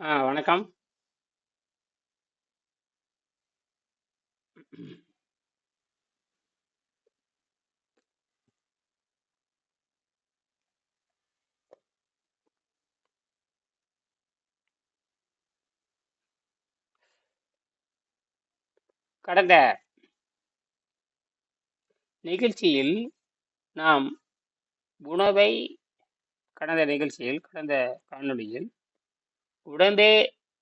ஆ வணக்கம். கடந்த நிகழ்ச்சியில் நாம் உணவை கடந்த நிகழ்ச்சியில் கடந்த காணொலியில் உடம்பே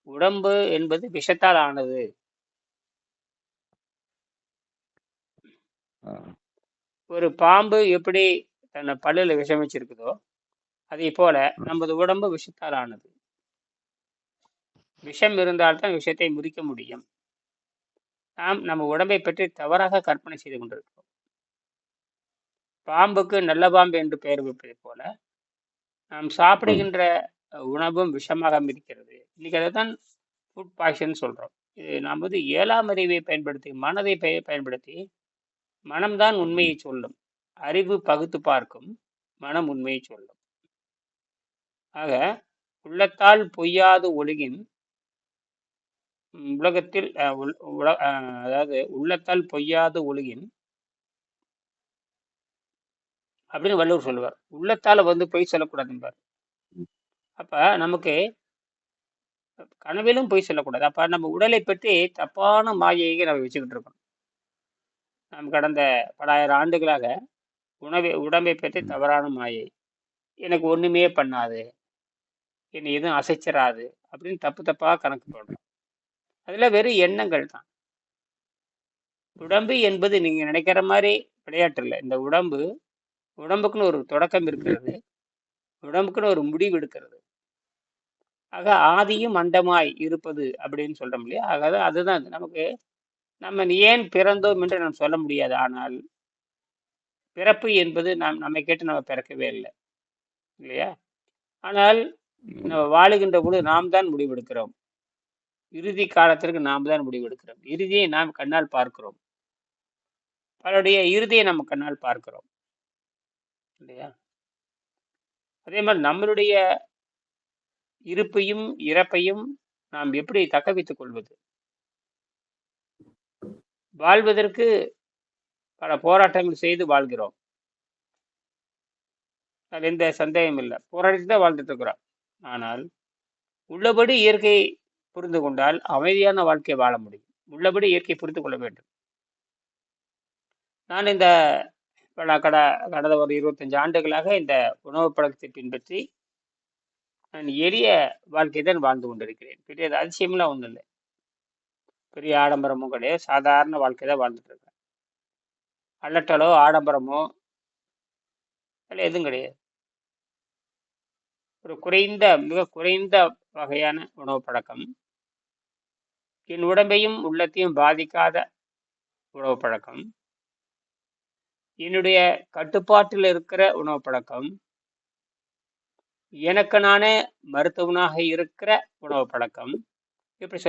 உடம்பு என்பது விஷத்தால் ஆனது. ஒரு பாம்பு எப்படி தன்னை பல்லுல விஷம் வச்சிருக்குதோ, அதே போல. நமது உடம்பு விஷத்தால் ஆனது. விஷம் இருந்தால் தான் விஷத்தை முறிக்க முடியும். நாம் நம்ம உடம்பை பற்றி தவறாக கற்பனை செய்து கொண்டிருக்கிறோம். பாம்புக்கு நல்ல பாம்பு என்று பெயர் வைப்பதைப் போல, நாம். சாப்பிடுகின்ற உணவும் விஷமாக இருக்கிறது. இன்னைக்கு தான் ஃபுட் பாய்சன் சொல்றோம். இது நாம் வந்து ஏழாம் அறிவை பயன்படுத்தி, மனதை பயன்படுத்தி, மனம்தான் உண்மையை சொல்லும். அறிவு பகுத்து பார்க்கும், மனம் உண்மையை சொல்லும். ஆக, உள்ளத்தால் பொய்யாது ஒழுகின் உலகத்தில் அதாவது உள்ளத்தால் பொய்யாது ஒழுகின் அப்படின்னு வள்ளுவர் சொல்லுவார். உள்ளத்தால் வந்து பொய் சொல்லக்கூடாதும்பார். என்பார் அப்போ நமக்கு கனவிலும் பொய் சொல்லக்கூடாது. அப்போ நம்ம உடலை பற்றி தப்பான மாயையை நம்ம வச்சுக்கிட்டு இருக்கோம். நம்ம கடந்த பலாயிரம் ஆண்டுகளாக உணவை உடம்பை பற்றி தவறான மாயை. எனக்கு ஒன்றுமே பண்ணாது. என்னை எதுவும் அசைச்சிடாது அப்படின்னு தப்பு தப்பாக கணக்கு போடுறோம். அதில் வெறும் எண்ணங்கள் தான். உடம்பு என்பது நீங்கள் நினைக்கிற மாதிரி விளையாட்டு இல்லை இந்த உடம்பு உடம்புக்குன்னு ஒரு தொடக்கம் இருக்கிறது. உடம்புக்குன்னு ஒரு முடிவு எடுக்கிறது ஆக ஆதியும் அண்டமாய் இருப்பது அப்படின்னு சொல்றோம் இல்லையா? ஆக அதுதான். நமக்கு நம்ம ஏன் பிறந்தோம் என்று நாம் சொல்ல முடியாது. ஆனால் பிறப்பு என்பது நாம் நம்மை கேட்டு நம்ம பிறக்கவே இல்ல. இல்லையா? ஆனால். நம்ம வாழுகின்ற பொழுது நாம் தான் முடிவெடுக்கிறோம். இறுதி காலத்திற்கு நாம் தான் முடிவெடுக்கிறோம். இறுதியை நாம் கண்ணால் பார்க்கிறோம். பலருடைய இறுதியை நம்ம கண்ணால் பார்க்கிறோம். இல்லையா? அதே மாரி நம்மளுடைய இருப்பையும், இறப்பையும் நாம் எப்படி தக்க வைத்துக் கொள்வது? வாழ்வதற்கு பல போராட்டங்கள் செய்து வாழ்கிறோம். அது எந்த சந்தேகம் இல்லை போராடிட்டு தான் வாழ்ந்துட்டு இருக்கிறோம். ஆனால், உள்ளபடி இயற்கையை புரிந்து கொண்டால் அமைதியான வாழ்க்கையை வாழ முடியும். உள்ளபடி இயற்கையை புரிந்து கொள்ள வேண்டும். நான் இந்த கட கடந்த ஒரு 25 ஆண்டுகளாக இந்த உணவு பழக்கத்தை பின்பற்றி, நான் எளிய வாழ்க்கை தான் வாழ்ந்து கொண்டிருக்கிறேன். பெரிய அதிசயம்லாம் ஒன்றும் இல்லை பெரிய ஆடம்பரமும் கிடையாது. சாதாரண வாழ்க்கை தான் வாழ்ந்துட்டு இருக்கேன். அலட்டலோ, ஆடம்பரமோ அதில் எதுவும் கிடையாது. ஒரு குறைந்த மிக குறைந்த வகையான உணவு பழக்கம். என் உடம்பையும், உள்ளத்தையும் பாதிக்காத உணவு பழக்கம். என்னுடைய கட்டுப்பாட்டில் இருக்கிற உணவு பழக்கம். எனக்கு நானே மருத்துவனாக இருக்கிற உணவு பழக்கம். இப்படி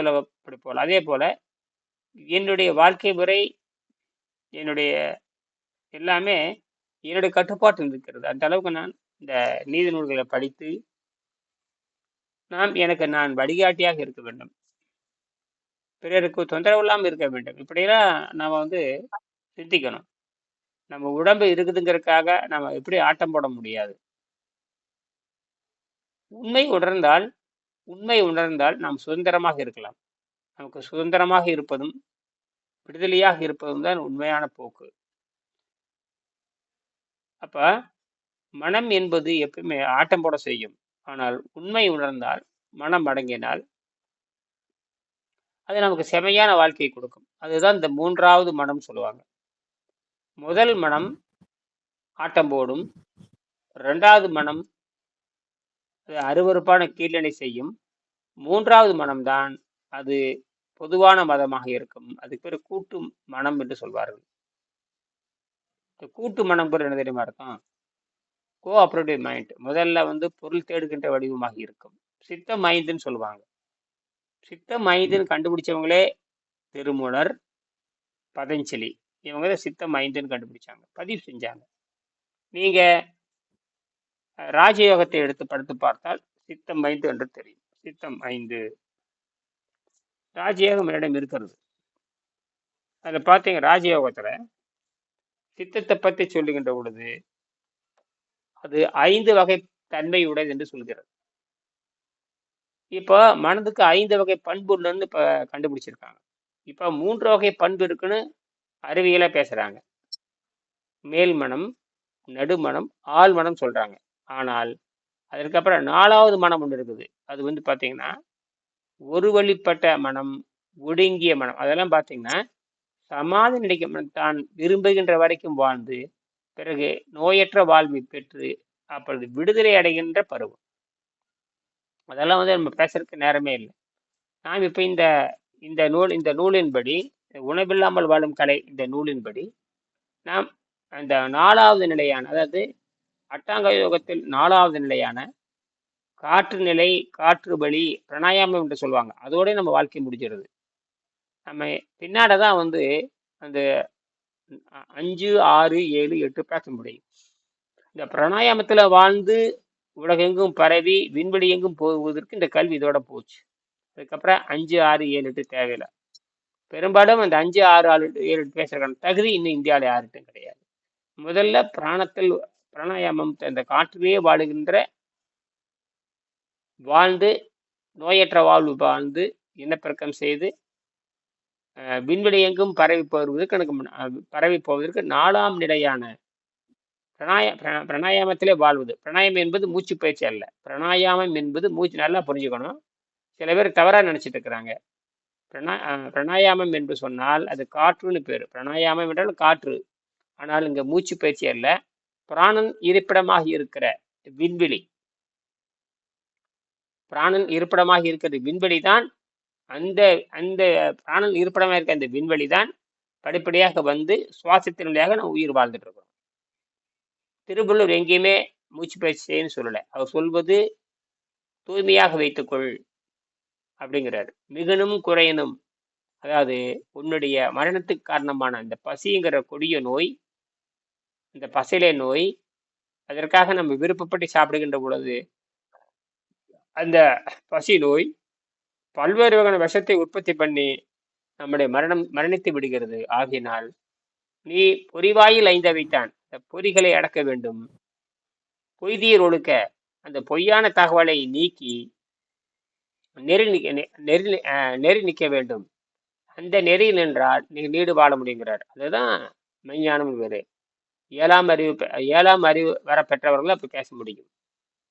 போல் அதே போல் என்னுடைய வாழ்க்கை முறை, என்னுடைய எல்லாமே என்னுடைய கட்டுப்பாட்டில் இருக்கிறது. அந்த அளவுக்கு நான் இந்த நீதி நூல்களை படித்து நாம் எனக்கு நான் வழிகாட்டியாக இருக்க வேண்டும். பிறருக்கு தொந்தரவு இல்லாமல் இருக்க வேண்டும். இப்படியெல்லாம் நாம் வந்து சிந்திக்கணும். நம்ம உடம்பு இருக்குதுங்கிறதுக்காக நம்ம எப்படி ஆட்டம் போட முடியாது. உண்மை உணர்ந்தால் உண்மை உணர்ந்தால் நாம் சுதந்திரமாக இருக்கலாம். நமக்கு சுதந்திரமாக இருப்பதும், விடுதலையாக இருப்பதும் தான் உண்மையான போக்கு. அப்ப மனம் என்பது எப்பவுமே ஆட்டம் போட செய்யும். ஆனால் உண்மை உணர்ந்தால், மனம் அடங்கினால் அது நமக்கு செமையான வாழ்க்கையை கொடுக்கும். அதுதான் இந்த மூன்றாவது மனம் சொல்லுவாங்க. முதல் மனம் ஆட்டம் போடும். ரெண்டாவது மனம் அருவறுப்பான அருவருப்பான கீழ்நிலை செய்யும். மூன்றாவது மனம்தான் அது பொதுவான மதமாக இருக்கும். அதுக்கு பேர் கூட்டு மனம் என்று சொல்வார்கள். கூட்டு மனம் பேர் என்ன தெரியுமா இருக்கோம் கோ ஆப்ரேட்டிவ் மைண்ட். முதல்ல வந்து பொருள் தேடுகின்ற வடிவமாக இருக்கும். சித்த மைந்துன்னு சொல்லுவாங்க. சித்தம் மைந்துன்னு கண்டுபிடிச்சவங்களே திருமூலர், பதஞ்சலி. இவங்க தான் சித்தம் ஐந்துன்னு கண்டுபிடிச்சாங்க. பதிவு செஞ்சாங்க. நீங்கள் ராஜயோகத்தை எடுத்து படுத்து பார்த்தால் சித்தம் ஐந்து என்று தெரியும். சித்தம் ஐந்து. ராஜயோகம் என்னிடம் இருக்கிறது. அதில் பார்த்தீங்க ராஜயோகத்தில் சித்தத்தை பற்றி சொல்லுகின்ற பொழுது அது ஐந்து வகை தன்மை உடையது என்று சொல்கிறது. இப்போ மனதுக்கு ஐந்து வகை பண்பு இல்லைன்னு இப்போ கண்டுபிடிச்சிருக்காங்க. இப்போ மூன்று வகை பண்பு இருக்குன்னு அறிவியலாக பேசுகிறாங்க மேல் மனம் நடுமணம் ஆழ்மனம் சொல்கிறாங்க ஆனால் அதற்கப்புறம் நாலாவது மனம் ஒன்று இருக்குது. அது வந்து பார்த்தீங்கன்னா ஒரு வழிப்பட்ட மனம் ஒடுங்கிய மனம். அதெல்லாம் பார்த்தீங்கன்னா சமாதி நிலைக்கு மனம் தான் விரும்புகின்ற வரைக்கும் வாழ்ந்து பிறகு நோயற்ற வாழ்வை பெற்று அப்பொழுது விடுதலை அடைகின்ற பருவம். அதெல்லாம் வந்து நம்ம பேசுறதுக்கு நேரமே இல்லை. நாம் இப்போ இந்த இந்த நூல் இந்த நூலின்படி உணவில்லாமல் வாழும் கலை இந்த நூலின்படி நாம் அந்த நாலாவது நிலையான அதாவது அட்டாங்க யோகத்தில் நாலாவது நிலையான காற்று நிலை காற்று பலி பிராணாயாமம் என்று சொல்லுவாங்க. அதோடய நம்ம வாழ்க்கை முடிஞ்சிருது. நம்ம பின்னாடி தான் வந்து அந்த அஞ்சு ஆறு ஏழு எட்டு பேச முடியும். இந்த பிராணாயாமத்தில் வாழ்ந்து உலகெங்கும் பரவி விண்வெளி எங்கும் போவதற்கு இந்த கல்வி இதோட போச்சு. அதுக்கப்புறம் அஞ்சு ஆறு ஏழு எட்டு தேவையில்லை. பெரும்பாலும் அந்த அஞ்சு ஆறு ஆறு ஏழு எட்டு பேசுறதுக்கான தகுதி இன்னும் இந்தியாவில் யாருக்கும் கிடையாது. முதல்ல பிராணத்தில் பிராணாயாமம் இந்த காற்றிலேயே வாழுகின்ற வாழ்ந்து நோயற்ற வாழ்வு வாழ்ந்து இனப்பெருக்கம் செய்து விண்வெளி எங்கும் பரவி போவதற்கு எனக்கு பரவி போவதற்கு நாலாம் நிலையான பிரணாய பிரண- பிரணாயாமத்திலே வாழ்வது. பிரணாயம் என்பது மூச்சு பயிற்சி அல்ல. பிராணாயாமம் என்பது மூச்சு நல்லா புரிஞ்சுக்கணும். சில பேர் தவறாக நினச்சிட்டு இருக்கிறாங்க. பிரணா பிரணாயாமம் பிராணாயாமம் என்று சொன்னால் அது காற்றுன்னு பேர். பிராணாயாமம் என்றால் காற்று. ஆனால் இங்கே மூச்சு பயிற்சி அல்ல. பிராணன் இருப்பிடமாக இருக்கிற விண்வெளி. பிராணன் இருப்பிடமாக இருக்கிற விண்வெளி தான் அந்த அந்த பிராணன் இருப்பிடமாக இருக்க அந்த விண்வெளி தான் படிப்படியாக வந்து சுவாசத்தின் வழியாக நம்ம உயிர் வாழ்ந்துட்டு இருக்கிறோம் திருவள்ளுவர் எங்கேயுமே மூச்சு பயிற்சின்னு சொல்லலை. அவர் சொல்வது தூய்மையாக வைத்துக்கொள் அப்படிங்கிறார். மிகனும் குறையனும் அதாவது உன்னுடைய மரணத்துக்கு காரணமான அந்த பசிங்கிற கொடிய நோய் இந்த பசிலை நோய் அதற்காக நம்ம விருப்பப்பட்டு சாப்பிடுகின்ற பொழுது அந்த பசி நோய் பல்வேறு வகையான விஷத்தை உற்பத்தி பண்ணி நம்முடைய மரணம் மரணித்து விடுகிறது. ஆகினால் நீ பொறிவாயில் ஐந்த வைத்தான் இந்த பொறிகளை அடக்க வேண்டும். பொய்தீர் ஒழுக்க அந்த பொய்யான தகவலை நீக்கி நெறி நெறி நெறி நிற்க வேண்டும். அந்த நெறியில் நின்றால் நீ நீடு வாழ முடியுங்கிறார். அதுதான் மெஞ்ஞானம் வேறு. ஏழாம் அறிவு ஏழாம் அறிவு வர பெற்றவர்கள் அப்படி பேச முடியும்.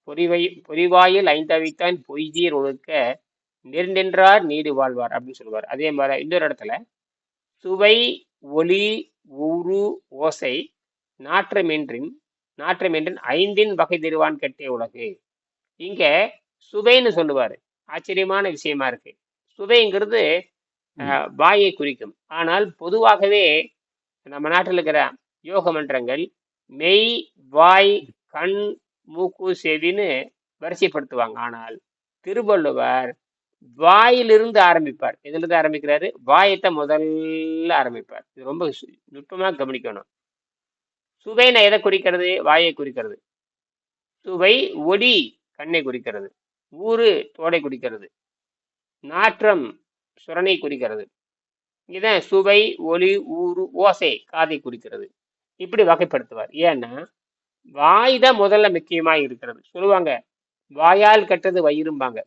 பொறிவை பொறிவாயில் ஐந்தவைத்தான் பொய்தீர் ஒழுக்க நெருண்டென்றார் நீடு வாழ்வார் அப்படின்னு சொல்லுவார். அதே மாதிரி இன்னொரு இடத்துல சுவை ஒளி ஊறு ஓசை நாற்றமென்றின் நாற்றமென்றின் ஐந்தின் வகை திருவான் கெட்டே உலகு. இங்க சுவைன்னு சொல்லுவாரு. ஆச்சரியமான விஷயமா இருக்கு. சுவைங்கிறது வாயை குறிக்கும். ஆனால் பொதுவாகவே நம்ம நாட்டில் இருக்கிற யோக மன்றங்கள் மெய் வாய் கண் மூக்கு செவின்னு வரிசைப்படுத்துவாங்க. ஆனால் திருவள்ளுவர் வாயிலிருந்து ஆரம்பிப்பார். எதுலேருந்து ஆரம்பிக்கிறாரு? வாயத்தை முதல்ல ஆரம்பிப்பார். இது ரொம்ப நுட்பமாக கவனிக்கணும். சுவைனா எதை குறிக்கிறது? வாயை குறிக்கிறது. சுவை ஒளி கண்ணை குறிக்கிறது. ஊறு தோடை குறிக்கிறது. நாற்றம் சுரணை குறிக்கிறது. இதான் சுவை ஒளி ஊறு ஓசை காதை குறிக்கிறது. இப்படி வகைப்படுத்துவார். ஏன்னா வாய் தான் முதல்ல முக்கியமா இருக்கிறது. சொல்லுவாங்க வாயால் கட்டது வயிறும்பாங்க.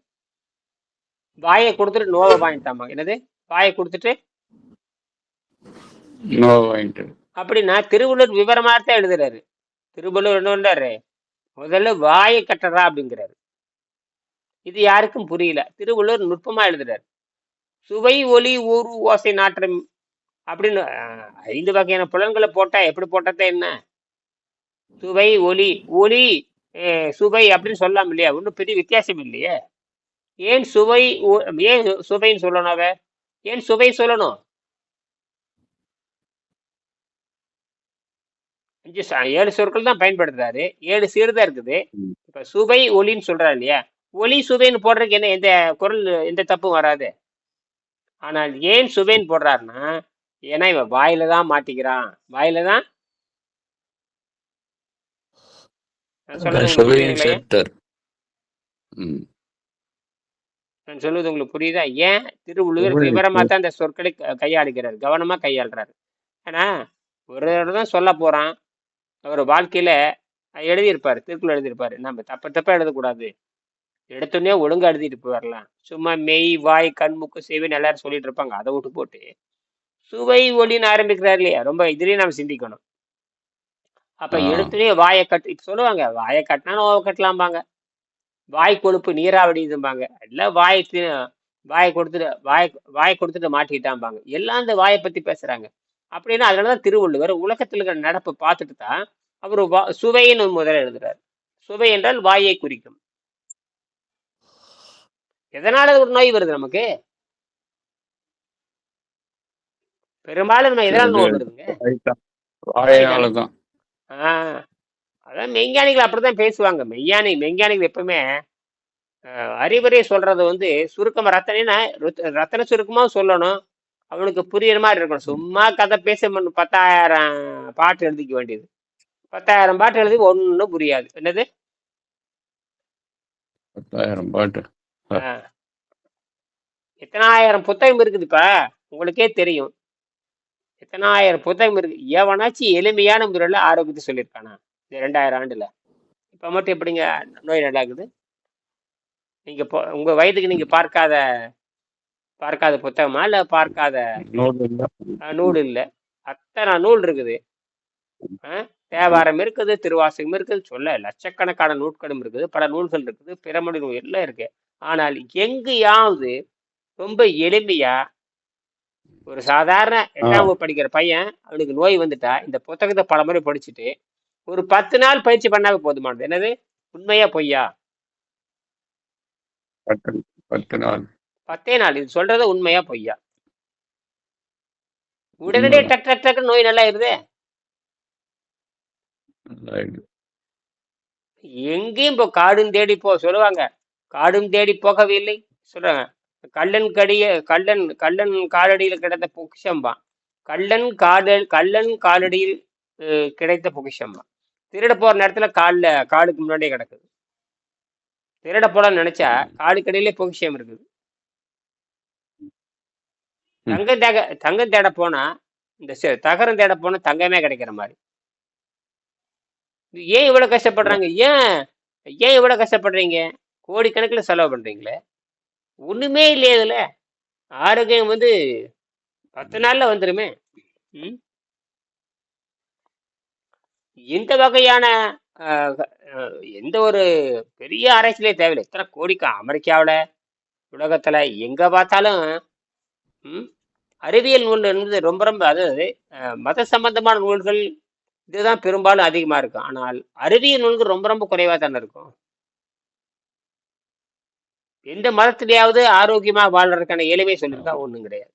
வாயை கொடுத்துட்டு நோவை வாங்கிட்டாமா என்னது? வாயை கொடுத்துட்டு? அப்படின்னா திருவள்ளுவர் விவரமா தான் எழுதுறாரு. திருவள்ளுவர் என்ன பண்றாரு? முதல்ல வாயை கட்டுறா அப்படிங்கிறாரு. இது யாருக்கும் புரியல. திருவள்ளுவர் நுட்பமா எழுதுறாரு. சுவை ஒலி ஊறு ஓசை நாற்றம் அப்படின்னு ஐந்து வகையான புலன்களை போட்டா எப்படி போட்டதே என்ன? சுவை ஒலி ஒலி சுவை அப்படின்னு சொல்லலாம் இல்லையா? ஒன்றும் பெரிய வித்தியாசம் இல்லையே. ஏன் சுவை ஏன் சுவைன்னு சொல்லணும் அவ? ஏன் சுவை சொல்லணும்? அஞ்சு ஏழு சொற்கள் தான் பயன்படுத்துறாரு. ஏழு சீர் தான் இருக்குது. இப்ப சுவை ஒலின்னு சொல்றாரு இல்லையா? ஒலி சுவைன்னு போடுறதுக்கு என்ன எந்த குரல் எந்த தப்பும் வராது. ஆனால் ஏன் சுவைன்னு போடுறாருன்னா ஏன்னா இவன் வாயில தான் மாட்டிக்கிறான். வாயில தான் நான் சொல்றது உங்களுக்கு புரியுதா? ஏன் திருவள்ளுவர். விவரமா தான் இந்த சொற்களை கையாளுகிறார்? கவனமா கையாளுறாரு. ஏன்னா ஒரு தான் சொல்ல போறான். அவர் வாழ்க்கையில எழுதியிருப்பாரு திருக்குறள் எழுதியிருப்பாரு. நம்ம தப்ப தப்பா எழுதக்கூடாது. எடுத்தோடனே ஒழுங்கா எழுதிட்டு போயிடலாம் சும்மா மெய் வாய் கண் மூக்கு செய்வேன் எல்லாரும் சொல்லிட்டு இருப்பாங்க. அதை விட்டு போட்டு சுவை ஒளின்னு ஆரம்பிக்கிறார் இல்லையா? ரொம்ப இதுலயும் நம்ம சிந்திக்கணும். அப்ப ஆ. எடுத்தோடனே வாயை கட்டு இப்ப சொல்லுவாங்க வாயை கட்டினா நோவை கட்டலாம்பாங்க. வாய் கொழுப்பு நீராவடி இதும்பாங்க எல்லாம் வாய் வாயை கொடுத்துட்டு வாய் வாயை கொடுத்துட்டு மாட்டிக்கிட்டாம்பாங்க. எல்லாம் அந்த வாயை பத்தி பேசுறாங்க. அப்படின்னா அதனாலதான் திருவள்ளுவர் உலகத்துல இருக்கிற நடப்பை பார்த்துட்டு தான் அவர் வா சுவைன்னு முதல்ல எழுதுறாரு. சுவை என்றால் வாயை குறிக்கும். எதனால ஒரு நோய் வருது நமக்கு? பெரும்பாலும் நம்ம எதனால நோய் வருதுங்க தான் அதான் மெய்ஞானிகள் அப்படிதான் பேசுவாங்க. மெய்ஞானி மெய்ஞானிகள் எப்பவுமே அறிவுரை சொல்றது வந்து சுருக்கமா ரத்தனைனா ருத்- ரத்தன சுருக்கமா சொல்லணும். அவனுக்கு புரியுற மாதிரி இருக்கணும். சும்மா கதை பேச பத்தாயிரம் பாட்டு எழுதிக்க வேண்டியது. பத்தாயிரம் பாட்டு எழுதி ஒன்றும் புரியாது. என்னது? பத்தாயிரம் பாட்டு. எத்தனாயிரம் புத்தகம் இருக்குதுப்பா. உங்களுக்கே தெரியும். எத்தனாயிரம் புத்தகம் இருக்கு? எவனாச்சும் எளிமையான முறையில் ஆரோக்கியத்தை சொல்லியிருக்கானா? இந்த ரெண்டாயிரம் ஆண்டுல. இப்ப மட்டும் எப்படிங்க நோய் நல்லாக்குது நீங்க உங்க வயதுக்கு நீங்க பார்க்காத பார்க்காத புத்தகமா? இல்ல பார்க்காத நூல் இல்ல. அத்தனை நூல் இருக்குது. தேவாரம் இருக்குது திருவாசகம் இருக்குது சொல்ல லட்சக்கணக்கான நூட்களும் இருக்குது பல நூல்கள் இருக்குது பிறமொழி நூல் எல்லாம் இருக்கு. ஆனால் எங்கேயாவது ரொம்ப எளிமையா ஒரு சாதாரண எட்டாம் வகுப்பு படிக்கிற பையன் அவனுக்கு நோய் வந்துட்டா இந்த புத்தகத்தை பல முறை படிச்சுட்டு ஒரு பத்து நாள் பயிற்சி பண்ணாவே போதுமானது. என்னது? உண்மையா பொய்யா? பத்து நாள். பத்தே நாள். இது சொல்றது உண்மையா பொய்யா? உடனடியே. டக் டக் டக்கு நோய் நல்லா இருதே. எங்கேயும் இப்போ காடும் தேடி போ சொல்லுவாங்க. காடும் தேடி போகவில்லை சொல்றாங்க. கள்ளன் கடிய கள்ளன் கள்ளன் காலடியில் கிடந்த பொக்கிஷம்பா கள்ளன் காடல் கள்ளன் காலடியில் கிடைத்த பொக்கிஷம்பா திருட போற நேரத்துல கால்ல காலுக்கு முன்னாடியே கிடக்குது. திருட போலாம்னு நினைச்சா காலுக்கடியிலே பொக்கிஷம் இருக்குது. தங்கம் தேக தங்கம் தேட போனா இந்த தகரம் தேட போனா தங்கமே கிடைக்கிற மாதிரி. ஏன் இவ்வளவு கஷ்டப்படுறாங்க? ஏன் ஏன் இவ்வளவு கஷ்டப்படுறீங்க? கோடிக்கணக்கில் செலவு பண்றீங்களே? ஒண்ணுமே இல்லையே இதுல ஆரோக்கியம் வந்து பத்து நாள்ல வந்துருமே. ம்? இந்த வகையான எந்த ஒரு பெரிய ஆராய்ச்சியிலே தேவையில்லை. எத்தனை கோடிக்கா அமெரிக்காவில் உலகத்துல எங்க பார்த்தாலும் ம், அறிவியல் நூல் என்பது ரொம்ப ரொம்ப அதாவது மத சம்பந்தமான நூல்கள் இதுதான் பெரும்பாலும் அதிகமா இருக்கும். ஆனால் அறிவியல் நூல்கள் ரொம்ப ரொம்ப குறைவா தானே இருக்கும். எந்த மதத்திலேயாவது ஆரோக்கியமா வாழ்றதுக்கான எளிமை சொல்லியிருக்கா ஒண்ணும் கிடையாது.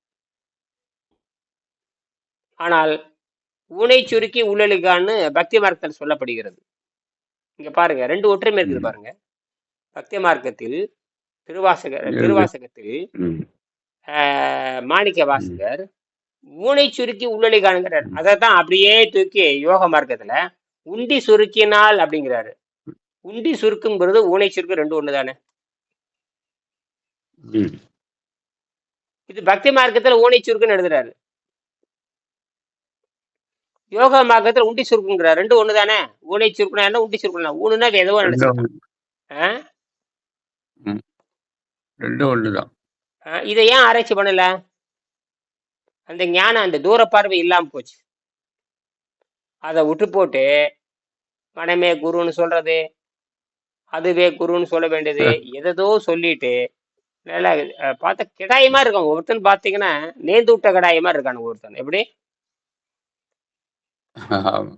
ஆனால் ஊனை சுருக்கி உள்ளலுக்கான்னு பக்தி மார்க்கத்தில் சொல்லப்படுகிறது. இங்க பாருங்க ரெண்டு ஒற்றுமை இருக்குது. பாருங்க. பக்தி மார்க்கத்தில் திருவாசக. திருவாசகத்தில் மாணிக்க வாசகர் ஊனை சுருக்கி உள்ளொளி காணுங்கிறார் அதை தான் அப்படியே தூக்கி யோக மார்க்கத்துல உண்டி சுருக்கினால் அப்படிங்கிறாரு. உண்டி சுருக்குங்கிறது ஊனை சுருக்கு ரெண்டு ஒண்ணு தானே. இது பக்தி மார்க்கத்துல ஊனை சுருக்குன்னு எழுதுறாரு. யோகா மார்க்கத்துல உண்டி சுருக்குங்கிறார். ரெண்டு ஒண்ணு தானே ஊனை சுருக்குனா என்ன உண்டி சுருக்குனா? ஊனுனா ரெண்டும் நினைச்சிருக்கான். ரெண்டும் ஒண்ணுதான். இதை ஏன் ஆராய்ச்சி பண்ணல? அந்த ஞானம் அந்த தூர பார்வை இல்லாம போச்சு. அதை விட்டு போட்டு மனமே குருன்னு சொல்றது அதுவே குருன்னு சொல்ல வேண்டியது எதோ சொல்லிட்டு நல்லா பார்த்தா கிடாயமா இருக்கும். ஒருத்தன் பார்த்தீங்கன்னா நேந்து விட்ட கடாயமா இருக்கானு ஒருத்தன். எப்படி? ஆமா.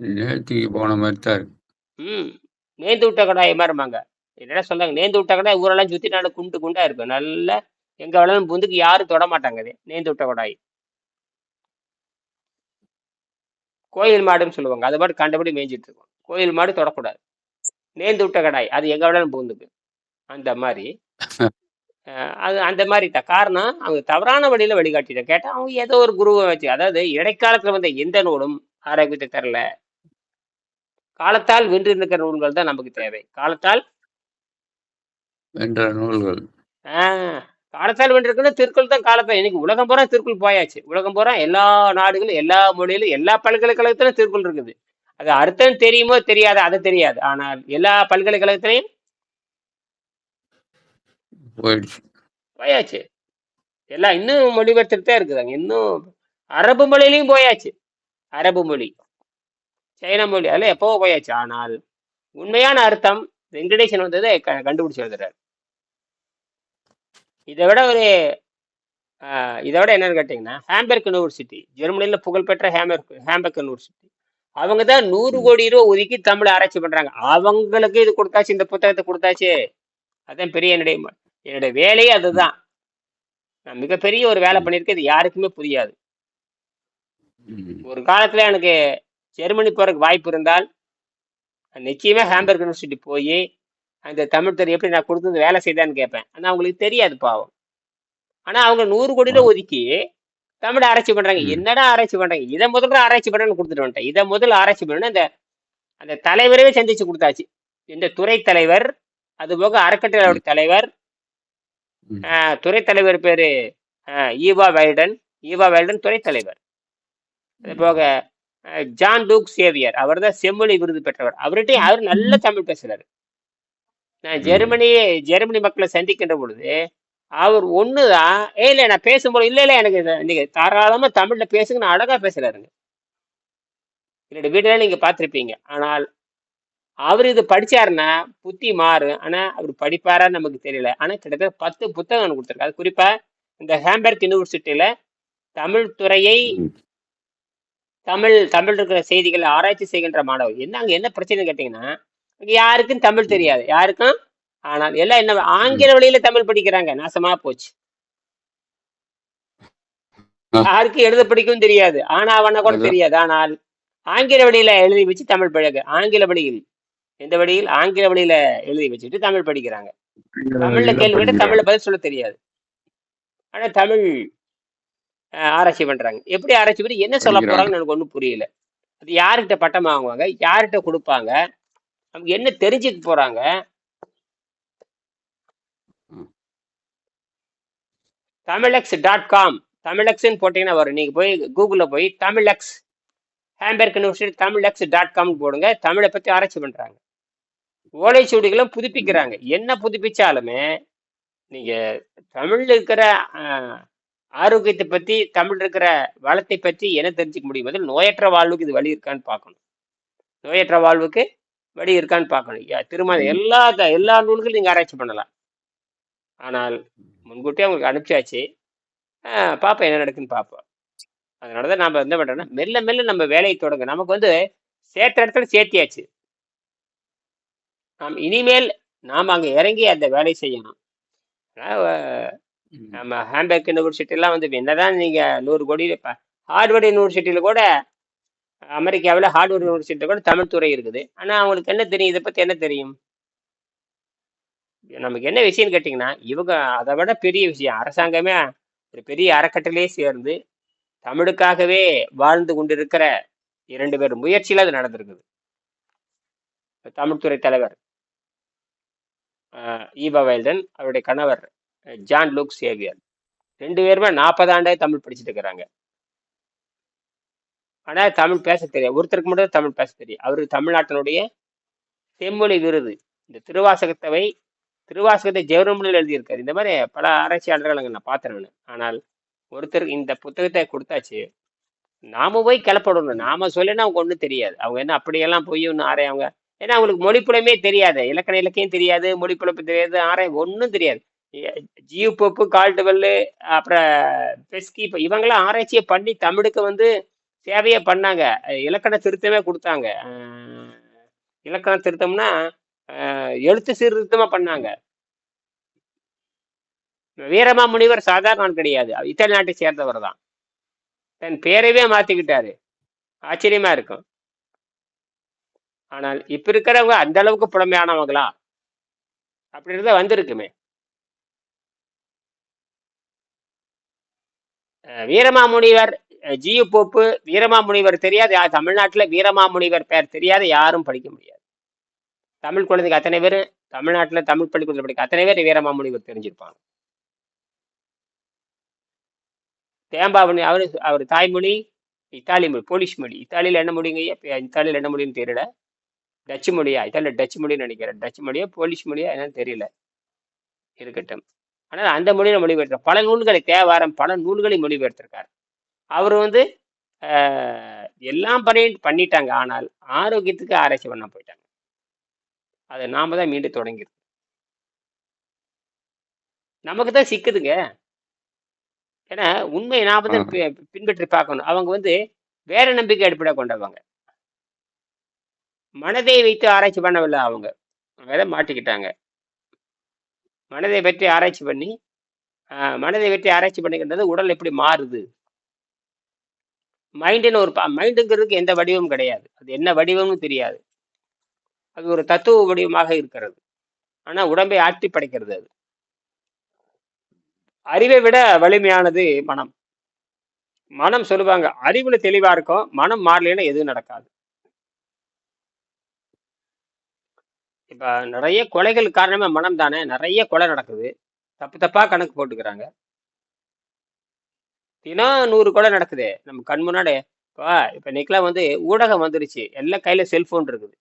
நேத்திக்கு போன மாதிரி தான் இருக்கு. ம். நேந்து விட்ட கடாயமா இருப்பாங்க. என்னடா சொல்றாங்க? நேந்து விட்ட கடாய் ஊரெல்லாம் சுத்தி நாடு குண்டு குண்டா இருக்கும் நல்ல எங்க வேணாலும் புந்துக்கு யாரும் தொட மாட்டாங்க அது. நேந்து விட்ட கடாய். கோயில் மாடுன்னு சொல்லுவாங்க. அது பாட்டு கண்டபடி மேய்ஞ்சிட்டு இருக்கும். கோயில் மாடு தொடக்கூடாது. நேந்து விட்ட கடாய். அது எங்க வேணாலும் பூந்துக்கு. அந்த மாதிரி. அது அந்த மாதிரி தான் காரணம் அவங்க தவறான வழியில வழிகாட்டிட்ட கேட்டா அவங்க ஏதோ ஒரு குருவை வச்சு அதாவது இடைக்காலத்துல வந்த எந்த நூலும் ஆரோக்கியத்தை தரல. காலத்தால் வென்று இருக்கிற நூல்கள் தான் நமக்கு தேவை. காலத்தால் என்ற நூல்கள். ஆ, காலத்தால் வென்றிருக்குன்னா திருக்குறள் தான் காலத்தால். இன்னைக்கு உலகம் பூரா திருக்குறள் போயாச்சு. உலகம் பூரா எல்லா நாடுகளும் எல்லா மொழியிலும் எல்லா பல்கலைக்கழகத்திலும் திருக்குறள் இருக்குது. அது அர்த்தம் தெரியுமோ தெரியாதோ அது தெரியாது. ஆனால் எல்லா பல்கலைக்கழகத்திலையும் போயிடுச்சு. போயாச்சு. எல்லாம் இன்னும் மொழிபெயர்த்துட்டு தான் இருக்குதாங்க. இன்னும் அரபு மொழியிலையும் போயாச்சு. அரபு மொழி. சைனா மொழி. அதெல்லாம் எப்பவோ போயாச்சு. ஆனால் உண்மையான அர்த்தம் வெங்கடேசன் வந்ததை கண்டுபிடிச்சு எழுதுறாரு. இதை விட ஒரு இதை விட என்னன்னு கேட்டிங்கன்னா ஹாம்பெர்க் யூனிவர்சிட்டி ஜெர்மனியில் புகழ்பெற்ற ஹேம்பெர்க் ஹாம்பெர்க் யூனிவர்சிட்டி. அவங்க தான் நூறு. கோடி ரூபா ஒதுக்கி தமிழ் ஆராய்ச்சி பண்றாங்க. அவங்களுக்கு இது கொடுத்தாச்சு இந்த புத்தகத்தை கொடுத்தாச்சு. அதான் பெரிய என்னுடைய ம- என்னுடைய வேலையே அதுதான் நான் மிகப்பெரிய ஒரு வேலை. பண்ணியிருக்கேன் இது யாருக்குமே புரியாது. ஒரு காலத்துல எனக்கு ஜெர்மனி போறதுக்கு வாய்ப்பு இருந்தால் நிச்சயமா ஹாம்பர்க் யூனிவர்சிட்டி போய் அந்த தமிழ் துறை எப்படி நான் கொடுத்தது வேலை செய்தான்னு கேட்பேன் ஆனா அவங்களுக்கு தெரியாது பாவம் ஆனா அவங்க நூறு கோடி ஆ. ரூபா ஒதுக்கி தமிழ் ஆராய்ச்சி பண்றாங்க. என்னடா ஆராய்ச்சி பண்றாங்க இதை முதல்ல ஆராய்ச்சி பண்ணணும்னு கொடுத்துட்டு வந்துட்டேன் இதை முதல்ல ஆராய்ச்சி பண்ணணும் அந்த அந்த தலைவரவே சந்திச்சு கொடுத்தாச்சு இந்த துறை தலைவர் அது போக அறக்கட்டளையோட. தலைவர் துறை தலைவர் பேரு ஈவா வைல்டன். ஈவா வைல்டன் துறை தலைவர் அது. போக ஜான் லூக் சேவியர். அவர் தான் செம்மொழி விருது பெற்றவர். அவர்கிட்ட அவர் நல்ல தமிழ் பேசுறாரு. நான் ம். ஜெர்மனி ஜெர்மனி மக்களை சந்திக்கின்ற பொழுது அவர் ஒண்ணுதான் ஏ இல்ல நான் பேசும்போது இல்ல இல்ல எனக்கு நீங்க தாராளமா தமிழ்ல பேசுங்க நான் அழகா பேசுறாருங்க. என்னோட வீடுல நீங்க பார்த்திருப்பீங்க. ஆனால் அவர் இது படிச்சாருன்னா புத்தி மாறும் ஆனா அவர் படிப்பாரா நமக்கு தெரியல. ஆனா கிட்டத்தட்ட பத்து புத்தகம் கொடுத்துருக்காரு அது குறிப்பா இந்த ஹாம்பர்க் யூனிவர்சிட்டியில தமிழ் துறையை. தமிழ் தமிழ் இருக்கிற செய்திகளை ஆராய்ச்சி செய்கின்ற மாணவர். என்ன அங்க என்ன பிரச்சனை கேட்டீங்கன்னா யாருக்கும் தமிழ். தெரியாது. யாருக்கும்? ஆனால் எல்லாம் என்ன. ஆங்கில வழியில தமிழ் படிக்கிறாங்க. நாசமா போச்சு. யாருக்கும் எழுத படிக்கவும் தெரியாது. ஆனா அவன கூட தெரியாது. ஆனால் ஆங்கில வழியில எழுதி வச்சு தமிழ் பழக. ஆங்கில வழியில். எந்த வழியில்? ஆங்கில வழியில எழுதி வச்சுட்டு தமிழ் படிக்கிறாங்க. தமிழ்ல வழியில கேள்வி கேட்டு தமிழ்ல பதில் சொல்ல தெரியாது. ஆனா தமிழ் ஆராய்ச்சி பண்றாங்க. எப்படி ஆராய்ச்சி பண்ணி என்ன சொல்ல போறாங்கன்னு எனக்கு ஒன்றும் புரியல. அது யார்கிட்ட பட்டம் வாங்குவாங்க? யார்கிட்ட கொடுப்பாங்க? அவங்க என்ன தெரிஞ்சுக்க போறாங்க. தமிழெக்ஸ் டாட் காம் தமிழெக்ஸ்ன்னு போட்டீங்கன்னா வரும். நீங்க போய் கூகுள்ல போய் Tamilex Hamburg university Tamilex dot com போடுங்க. தமிழை பத்தி ஆராய்ச்சி பண்றாங்க. ஓலைச்சுவடிகளும் ம். புதுப்பிக்கிறாங்க. என்ன புதுப்பிச்சாலுமே நீங்க தமிழ்ல இருக்கிற ஆரோக்கியத்தை பத்தி தமிழ் இருக்கிற வளத்தை பற்றி என்ன தெரிஞ்சுக்க முடியும்? முதல்ல நோயற்ற வாழ்வுக்கு இது வழி இருக்கான்னு பார்க்கணும். நோயற்ற வாழ்வுக்கு வழி இருக்கான்னு பார்க்கணும். திருமணம். எல்லா எல்லா நூல்களும் நீங்க ஆராய்ச்சி பண்ணலாம். ஆனால் முன்கூட்டியே உங்களுக்கு அனுப்பிச்சாச்சு. பார்ப்போம் என்ன நடக்குன்னு பார்ப்போம் அதனால தான் நாம என்ன பண்றோம்னா மெல்ல மெல்ல நம்ம வேலையை தொடங்க. நமக்கு வந்து சேர்த்த இடத்துல சேர்த்தியாச்சு. நாம் இனிமேல் நாம் அங்க இறங்கி அந்த வேலை செய்யணும். நம்ம ஹாம்பர்க் யூனிவர்சிட்டிலாம் வந்து என்னதான் நீங்க நூறு கோடி இப்ப ஹார்வர்ட் யூனிவர்சிட்டியில கூட அமெரிக்காவில் ஹார்வர்ட் யூனிவர்சிட்டியில கூட தமிழ் துறை இருக்குது. ஆனா அவங்களுக்கு என்ன தெரியும்? இதை பத்தி என்ன தெரியும்? நமக்கு என்ன விஷயம்னு கேட்டிங்கன்னா இவங்க அதை விட பெரிய விஷயம். அரசாங்கமே ஒரு பெரிய அறக்கட்டளையே சேர்ந்து தமிழுக்காகவே வாழ்ந்து கொண்டிருக்கிற இரண்டு பேர் முயற்சியில அது நடந்திருக்குது. தமிழ்துறை தலைவர். ஈவா வைல்டன் அவருடைய கணவர் ஜான் லூக் சேவியர். ரெண்டு பேருமே நாற்பது ஆண்டே தமிழ் படிச்சுட்டு இருக்கிறாங்க. ஆனால் தமிழ் பேச தெரியும் ஒருத்தருக்கு மட்டும் தமிழ் பேச தெரியும். அவர் தமிழ்நாட்டினுடைய செம்மொழி விருது. இந்த திருவாசகத்தவை திருவாசகத்தை ஜெவரமொழியில் எழுதியிருக்காரு. இந்த மாதிரி பல ஆராய்ச்சியாளர்கள் அங்கே நான் பார்த்துருவேன் ஆனால் ஒருத்தருக்கு இந்த புத்தகத்தை கொடுத்தாச்சு நாம போய் கிளப்படணும். நாம சொல்லினா அவங்க ஒன்றும் தெரியாது. அவங்க என்ன அப்படியெல்லாம் போய் ஒன்று ஆராய் அவங்க ஏன்னா அவங்களுக்கு மொழிப்புலமே தெரியாது. இலக்கண இலக்கியம் தெரியாது மொழிப்புலப்பு தெரியாது ஆராய் ஒன்றும் தெரியாது. ஜியு போப்பு கால்டுவெல்லு அப்புறம் பெஸ்கி இப்போ இவங்கெல்லாம் ஆராய்ச்சியை பண்ணி தமிழுக்கு வந்து சேவையை பண்ணாங்க. இலக்கண திருத்தமே கொடுத்தாங்க. இலக்கண திருத்தம்னா எழுத்து சீர்திருத்தமாக பண்ணாங்க. வீரமா முனிவர் சாதாரண கிடையாது. இத்தாலி நாட்டை சேர்ந்தவர் தான். தன் பேரவே மாத்திக்கிட்டாரு. ஆச்சரியமா இருக்கும். ஆனால் இப்ப இருக்கிறவங்க அந்த அளவுக்கு புலமையானவங்களா? அப்படின்றத வந்திருக்குமே. Veeramamunivar G U Pope Veeramamunivar தெரியாது யார் தமிழ்நாட்டில் வீரமாமுனிவர் பெயர் தெரியாத யாரும் படிக்க முடியாது. தமிழ் குழந்தைங்க அத்தனை பேர் தமிழ்நாட்டில் தமிழ் பள்ளிக்கூடத்தில் படிக்க அத்தனை பேர் வீரமாமுனிவர் தெரிஞ்சிருப்பாங்க. தேம்பாவணி அவர் அவர் தாய்மொழி இத்தாலி மொழி போலீஸ் மொழி. இத்தாலியில் என்ன மொழிங்க இத்தாலியில் என்ன மொழின்னு தெரியல. டச்சு மொழியா? இத்தாலியில் டச்சு மொழின்னு நினைக்கிறேன். டச்சு மொழியா போலிஷ் மொழியா என்னன்னு தெரியல. இருக்கட்டும். ஆனால் அந்த மொழியில மொழிபெயர்த்த பல நூல்களை தேவாரம் பல நூல்களை மொழிபெயர்த்திருக்கார். அவர் வந்து எல்லாம் பண்ணி பண்ணிட்டாங்க. ஆனால் ஆரோக்கியத்துக்கு ஆராய்ச்சி பண்ண போயிட்டாங்க. அதை நாம தான் மீண்டும் தொடங்கிருக்கோம் நமக்கு தான் சிக்குதுங்க. ஏன்னா உண்மையை நாம தான் பின்பற்றி பார்க்கணும். அவங்க வந்து வேற நம்பிக்கை அடிப்படை கொண்டவங்க. மனதை வைத்து ஆராய்ச்சி பண்ணவில்லை அவங்க. வேற மாட்டிக்கிட்டாங்க. மனதை பற்றி ஆராய்ச்சி பண்ணி மனதை பற்றி ஆராய்ச்சி பண்ணிக்கின்றது உடல் எப்படி மாறுது? மைண்டுன்னு ஒரு மைண்டுங்கிறதுக்கு எந்த வடிவமும் கிடையாது. அது என்ன வடிவம்னு தெரியாது. அது ஒரு தத்துவ வடிவமாக இருக்கிறது. ஆனா உடம்பை ஆட்டி படைக்கிறது அது. அறிவை விட வலிமையானது மனம். மனம் சொல்லுவாங்க அறிவுல தெளிவா இருக்கும் மனம் மாறலைன்னா எதுவும் நடக்காது. இப்போ நிறைய கொலைகள் காரணமே மனம் தானே நிறைய கொலை நடக்குது. தப்பு தப்பா கணக்கு போட்டுக்கிறாங்க. தினம் நூறு கொலை நடக்குது. நம்ம கண் முன்னாடி இப்போ இன்னைக்கெல்லாம் வந்து ஊடகம் வந்துருச்சு. எல்லாம் கையில செல்ஃபோன் இருக்குது.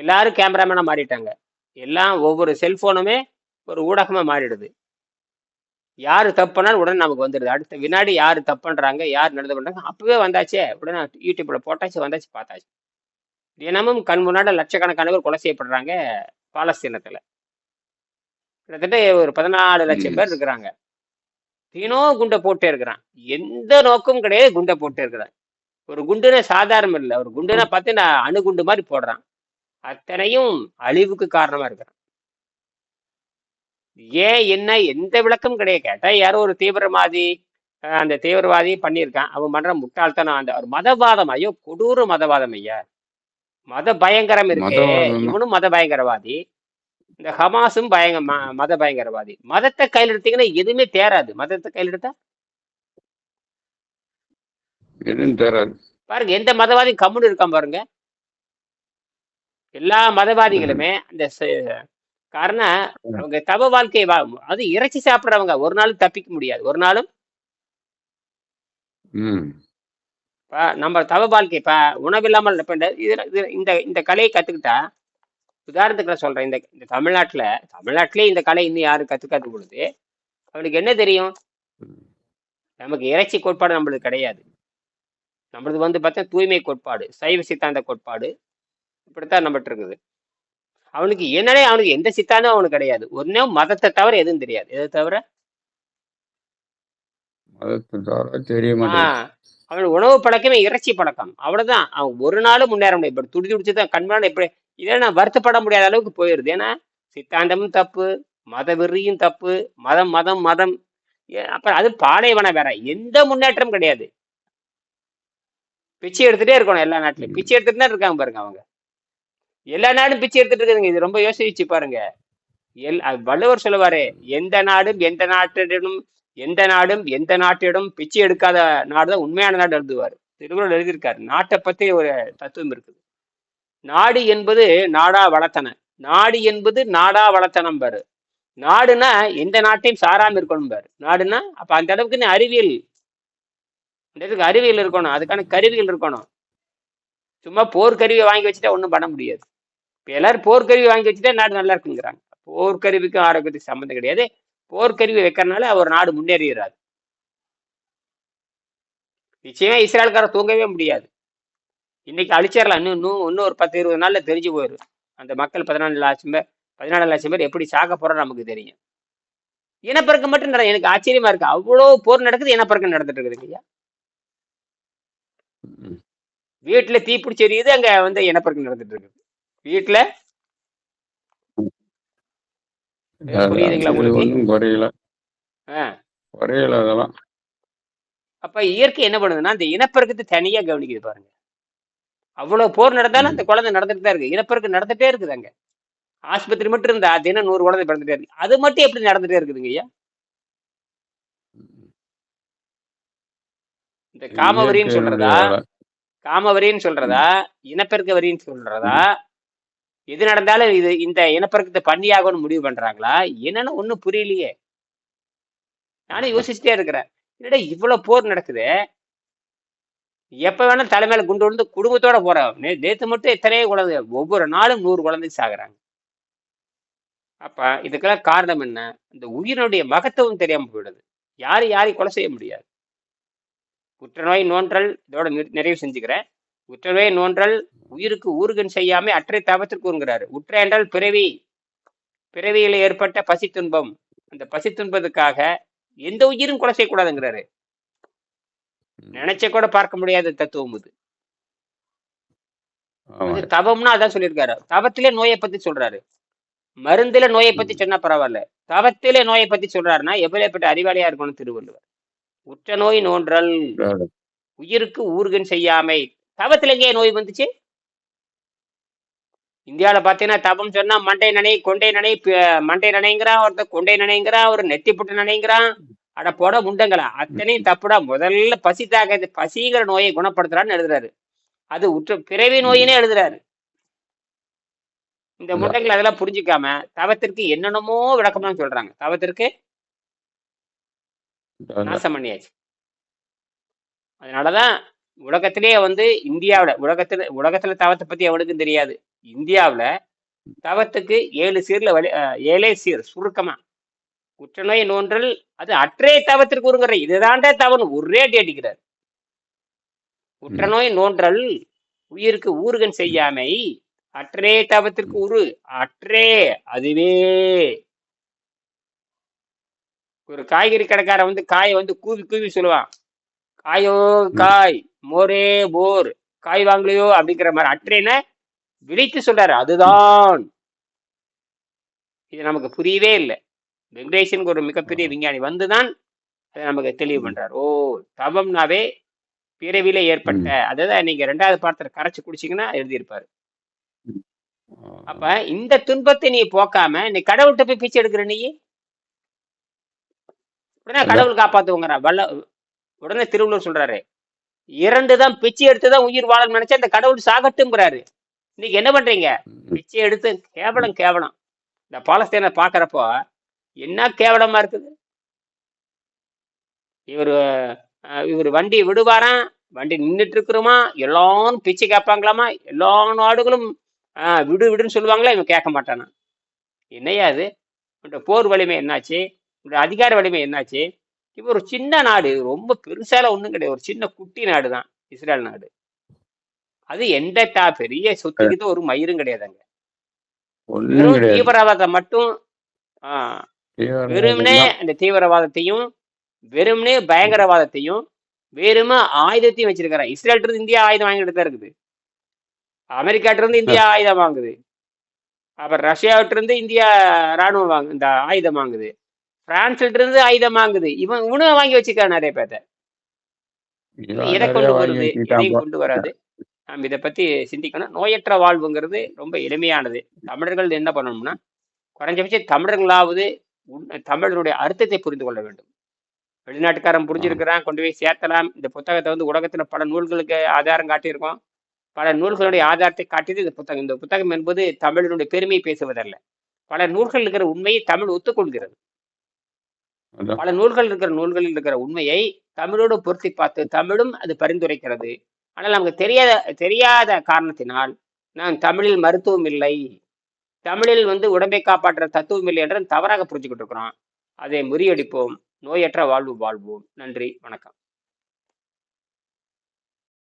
எல்லாரும் கேமராமேனாக மாறிட்டாங்க. எல்லாம் ஒவ்வொரு செல்ஃபோனுமே ஒரு ஊடகமா மாறிடுது. யார் தப்புனாலும் உடனே நமக்கு வந்துடுது. அடுத்த வினாடி யார் தப்புன்றாங்க யார் நடந்து பண்ணுறாங்க அப்பவே வந்தாச்சே. உடனே யூடியூப்பில் போட்டாச்சு வந்தாச்சு பார்த்தாச்சு. தினமும் கண் முன்னாடி லட்சக்கணக்கான பேர் கொலை செய்யப்படுறாங்க பாலஸ்தீனத்துல. கிட்டத்தட்ட ஒரு பதினாலு லட்சம். பேர் இருக்கிறாங்க. தினம் குண்டை போட்டே இருக்கிறான். எந்த நோக்கமும் கிடையாது குண்டை போட்டே இருக்கிறான். ஒரு குண்டுனா சாதாரணம் இல்லை. ஒரு குண்டுனா பார்த்து நான் அணுகுண்டு மாதிரி போடுறான். அத்தனையும் அழிவுக்கு காரணமா இருக்கிறான். ஏன் என்ன எந்த விளக்கம் கிடையாது. கேட்டா யாரோ ஒரு தீவிரவாதி அந்த தீவிரவாதி பண்ணியிருக்கான். அவன் பண்ற முட்டாள்தனம் அந்த ஒரு மதவாதம். ஐயோ கொடூர மதவாதம் ஐயா. மத பயங்கரம் இருக்கே இவனும் மத பயங்கரவாதி இந்த ஹமாஸும் பயங்க மத பயங்கரவாதி மதத்தை கையில் எடுத்தீங்கன்னா எதுவுமே தேராது. மதத்தை கையில் எடுத்தா பாருங்க எந்த மதவாதி கம்முன்னு இருக்கான் பாருங்க. எல்லா மதவாதிகளுமே அந்த காரணம் அவங்க தவ வாழ்க்கை அது இறைச்சி சாப்பிடுறவங்க ஒரு நாளும் தப்பிக்க முடியாது. ஒரு நாளும் ம் பா, நம்ம தவ வாழ்க்கை இப்ப உணவில்லாமல் இப்ப இந்த இந்த இந்த கலையை கத்துக்கிட்டா உதாரணத்துக்கு நான் சொல்றேன். இந்த இந்த தமிழ்நாட்டுல தமிழ்நாட்டிலே இந்த கலை இன்னும் யாரும் கத்துக்காத பொழுது அவனுக்கு என்ன தெரியும்? நமக்கு இறைச்சி கோட்பாடு நம்மளுக்கு கிடையாது. நம்மளது வந்து பார்த்தா தூய்மை கோட்பாடு சைவ சித்தாந்த கோட்பாடு இப்படித்தான் நம்மகிட்ட இருக்குது. அவனுக்கு என்னன்னே அவனுக்கு எந்த சித்தாந்தம் அவனுக்கு கிடையாது. ஒன்னே மதத்தை தவிர எதுவும் தெரியாது. எதை தவிர? மதத்தை தவிர தெரிய மாட்டேங்குது. ஆஹ் அவன் உணவு பழக்கமே இறைச்சி பழக்கம். அவ்வளவுதான். அவன் ஒரு நாளும் முன்னேற முடியாது. இப்படி துடி துடிச்சு தான் கண்மணி எப்படி இதெல்லாம் நான் வருத்தப்பட முடியாத அளவுக்கு போயிருது. ஏன்னா சித்தாந்தமும் தப்பு மத வெறியும் தப்பு மதம் மதம் மதம். அப்புறம் அது பாலைவனம் வேற. எந்த முன்னேற்றம் கிடையாது. பிச்சை எடுத்துட்டே இருக்கணும் எல்லா நாட்டிலும் பிச்சை எடுத்துட்டு தான் இருக்காங்க பாருங்க அவங்க. எல்லா நாடும் பிச்சை எடுத்துட்டு இருக்குதுங்க. இது ரொம்ப யோசிச்சு பாருங்க. எல் வள்ளுவர் சொல்லுவாரு எந்த நாடும் எந்த நாட்டிடம் எந்த நாடும் எந்த நாட்டிடம் பிச்சை எடுக்காத நாடு தான் உண்மையான நாடு எழுதுவார். திருக்குறள் எழுதியிருக்காரு. நாட்டை பத்தி ஒரு தத்துவம் இருக்குது. நாடு என்பது நாடா வளர்த்தன. நாடு என்பது நாடா வளர்த்தனம் பாரு நாடுனா எந்த நாட்டையும் சாராம இருக்கணும் பாரு நாடுனா அப்ப அந்த அளவுக்கு அறிவியல் இந்த இதுக்கு அறிவியல் இருக்கணும். அதுக்கான கருவிகள் இருக்கணும். சும்மா போர்க்கருவியை வாங்கி வச்சுட்டா ஒன்றும் பண்ண முடியாது. இப்போ எல்லாரும் போர்க்கருவி வாங்கி வச்சுட்டா நாடு நல்லா இருக்குங்கிறாங்க. போர்க்கருவிக்கும் ஆரோக்கியத்துக்கு சம்மந்தம் கிடையாது. போர்க்கருவி வைக்கிறனால ஒரு நாடு முன்னேறிடாது நிச்சயமா இஸ்ரேல்கார தூங்கவே முடியாது. இன்னைக்கு அழிச்சிடலாம். இன்னும் இன்னும் இன்னும் ஒரு பத்து இருபது நாள்ல தெரிஞ்சு போயிடும் அந்த மக்கள் பதினாலு லட்சம் பேர் பதினாலு லட்சம் பேர் எப்படி சாக போறோம் நமக்கு தெரியும். இனப்பெருக்கம் மட்டும் நட எனக்கு ஆச்சரியமா இருக்கு. அவ்வளோ போர் நடக்குது இனப்பெருக்கம் நடந்துட்டு இருக்குது ஐயா. வீட்டுல தீ பிடிச்சி எரியுது அங்க வந்து இனப்பெருக்கம் நடந்துட்டு இருக்குது. வீட்டுல புரியுதுங்களா இது உங்களுக்கு? ஒன்றும் குறையல. ஆ. குறையல அதெல்லாம். அப்ப இயற்கை என்ன பண்ணுதுன்னா அந்த இனப்பெருக்கத்தை தனியா கவனிக்குது பாருங்க. அவ்வளவு போர் நடந்தாலும் அந்த குழந்தை நடந்துட்டு தான் இருக்கு. இனப்பெருக்கம் நடந்துட்டே இருக்குது அங்க. ஆஸ்பத்திரி மட்டும் இருந்தா தினம் நூறு குழந்தை பிறந்துட்டே இருக்கு. அது மட்டும் எப்படி நடந்துட்டே இருக்குதுங்க ஐயா? இந்த காமவரின்னு சொல்றதா. காமவரின்னு சொல்றதா? இனப்பெருக்க வரின்னு சொல்றதா? எது நடந்தாலும் இது இந்த இனப்பெருக்கத்தை பண்ணியாகணும்னு முடிவு பண்றாங்களா? என்னன்னு ஒன்றும் புரியலையே. நானும் யோசிச்சுட்டே இருக்கிறேன். என்னடா இவ்வளவு போர் நடக்குது? எப்ப வேணா தலைமையில குண்டு விழுந்து குடும்பத்தோட போறோம் நேத்து மட்டும் எத்தனையோ குழந்தை ஒவ்வொரு நாளும் நூறு குழந்தை சாகுறாங்க. அப்ப இதுக்கெல்லாம் காரணம் என்ன? இந்த உயிரினுடைய மகத்துவம் தெரியாம போயிடுது. யாரு யாரையும் கொலை செய்ய முடியாது. புற்றுநோய் நோன்றல் இதோட நிறை- நிறைவு செஞ்சுக்கிறேன். புற்றுநோய் நோன்றல் உயிருக்கு ஊறுகன் செய்யாம அற்றை தாபத்திற்கு ஊறுங்கிறாரு உற்ற என்றால் பிறவி பிறவியில் ஏற்பட்ட பசி துன்பம் அந்த பசி துன்பத்துக்காக எந்த உயிரும் கொலை செய்யக்கூடாதுங்கிறாரு. நினைச்ச கூட பார்க்க முடியாத தத்துவம் இது. தவம்னா அதான் சொல்லியிருக்காரு. தவத்திலே நோயை பத்தி சொல்றாரு. மருந்துல நோயை பத்தி சொன்னா பரவாயில்ல. தவத்திலே நோயை பத்தி சொல்றாருன்னா எவ்வளவுப்பட்ட அறிவாளியா இருக்கணும் திருவள்ளுவர். உற்ற நோய் நோன்றல். உயிருக்கு ஊர்கன் செய்யாமை. தவத்துல எங்கே நோய் வந்துச்சு? இந்தியாவில் பார்த்தீங்கன்னா தவம் சொன்னா மண்டை நனை கொண்டை நனை மண்டை நனைங்கிறான் ஒருத்தர் கொண்டை நனைங்கிறான் ஒரு நெத்தி புட்டு நனைங்கிறான் அட போட முண்டங்களா? அத்தனையும் தப்புடா. முதல்ல பசி தாக்கது. பசிங்கிற நோயை குணப்படுத்துறான்னு எழுதுறாரு. அது உற்ற பிறவி நோயினே எழுதுறாரு. இந்த. முட்டைகள் அதெல்லாம் புரிஞ்சுக்காம தவத்திற்கு என்னென்னமோ விளக்கம்லாம் சொல்றாங்க. தவத்திற்கு நாசம் பண்ணியாச்சு. அதனாலதான் உலகத்திலேயே வந்து இந்தியாவுல உலகத்துல உலகத்துல தவத்தை பத்தி எவனுக்கும் தெரியாது. இந்தியாவுல தவத்துக்கு ஏழு சீர்ல வழி ஏழே சீர் சுருக்கமா. குற்றநோய் நோன்றல் அது அற்றே தவத்திற்கு உருங்குற இதுதாண்டே தவன் ஒரே அடிக்கிறார். குற்றநோய் நோன்றல் உயிருக்கு ஊறுகன் செய்யாமை அற்றே தவத்திற்கு உரு அற்றே அதுவே. ஒரு காய்கறி கடைக்காரன் வந்து காயை வந்து கூவி கூவி சொல்லுவான். காயோ காய் மோரே போர் காய் வாங்கலையோ அப்படிங்கிற மாதிரி. அற்றேன விழித்து சொல்றாரு அதுதான். இது நமக்கு புரியவே இல்லை. வெங்கடேசனுக்கு ஒரு மிகப்பெரிய விஞ்ஞானி வந்துதான் அதை நமக்கு தெளிவு பண்றாரு. ஓ தவம்னாவே பிறவிலே ஏற்பட்ட அதுதான் நீங்க ரெண்டாவது பாடத்துல கரைச்சு குடிச்சீங்கன்னா எழுதியிருப்பாரு. அப்ப இந்த துன்பத்தை நீ போக்காம நீ கடவுள்கிட்ட போய் பிச்சை எடுக்கிற நீ? உடனே கடவுள் காப்பாத்துவங்கிறா. வல்ல உடனே திருவள்ளுவர் சொல்றாரு இரண்டு தான் பிச்சை எடுத்து தான் உயிர் வாழ நினைச்சா அந்த கடவுள் சாகட்டும்ங்கிறாரு. இன்னைக்கு என்ன பண்றீங்க? பிச்சை எடுத்து கேவலம் கேவலம். இந்த பாலஸ்தீனை பாக்குறப்போ என்ன கேவலமா இருக்குது? இவர் இவர் வண்டி விடுவாராம் வண்டி நின்றுட்டு இருக்கிறோமா எல்லாரும் பிச்சை கேட்பாங்களாமா? எல்லா நாடுகளும் விடு விடுன்னு சொல்லுவாங்களா? இவன் கேட்க மாட்டானா? என்னையா அது இவன்ட போர் வலிமை என்னாச்சு? இவனோட அதிகார வலிமை என்னாச்சு? இப்போ ஒரு சின்ன நாடு. ரொம்ப பெருசால ஒண்ணும் கிடையாது. ஒரு சின்ன குட்டி நாடு தான் இஸ்ரேல் நாடு. அது எந்த பெரிய சொத்துக்கிட்ட ஒரு மயிரும் கிடையாதுங்க. தீவிரவாதம் மட்டும் வெறுமனே அந்த தீவிரவாதத்தையும் வெறுமனே பயங்கரவாதத்தையும் வெறும ஆயுதத்தையும் வச்சிருக்கிறான் இஸ்ரேல் இருந்து இந்தியா ஆயுதம் வாங்கிட்டு தான் இருக்குது. அமெரிக்காட்ட இருந்து இந்தியா ஆயுதம் வாங்குது. அப்புறம் ரஷ்யாவிட்ட இருந்து இந்தியா ராணுவம் வாங்கு இந்த ஆயுதம் வாங்குது. பிரான்ஸ்ல இருந்து ஆயுதம் வாங்குது. இவன் இவனும் வாங்கி வச்சுக்கிறான் நிறைய பேர்த்த. எதை நிறைய கொண்டு வருது எதையும் போ. கொண்டு வராது. நாம் இதை பத்தி சிந்திக்கணும். நோயற்ற வாழ்வுங்கிறது ரொம்ப எளிமையானது. தமிழர்கள் என்ன பண்ணணும்னா குறைஞ்சபட்சம் தமிழர்களாவது தமிழருடைய அர்த்தத்தை புரிந்து கொள்ள வேண்டும். வெளிநாட்டுக்காரன் புரிஞ்சிருக்கிறான் கொண்டு போய் சேர்த்தலாம். இந்த புத்தகத்தை வந்து உலகத்துல பல நூல்களுக்கு ஆதாரம் காட்டியிருக்கோம். பல நூல்களுடைய ஆதாரத்தை காட்டியது இந்த புத்தகம். இந்த புத்தகம் என்பது தமிழனுடைய பெருமையை பேசுவதல்ல. பல நூல்கள் இருக்கிற உண்மையை தமிழ் ஒத்துக்கொள்கிறது. பல நூல்கள் இருக்கிற நூல்களில் இருக்கிற உண்மையை தமிழோடு பொருத்தி பார்த்து தமிழும் அது பரிந்துரைக்கிறது. ஆனால் நமக்கு தெரியாத தெரியாத காரணத்தினால் நான் தமிழில் மருத்துவம் இல்லை. தமிழில் வந்து உடம்பை காப்பாற்றுற தத்துவம் இல்லை என்று தவறாக புரிஞ்சுக்கிட்டு இருக்கிறோம். அதை முறியடிப்போம். நோயற்ற வாழ்வு வாழ்வோம். நன்றி. வணக்கம்.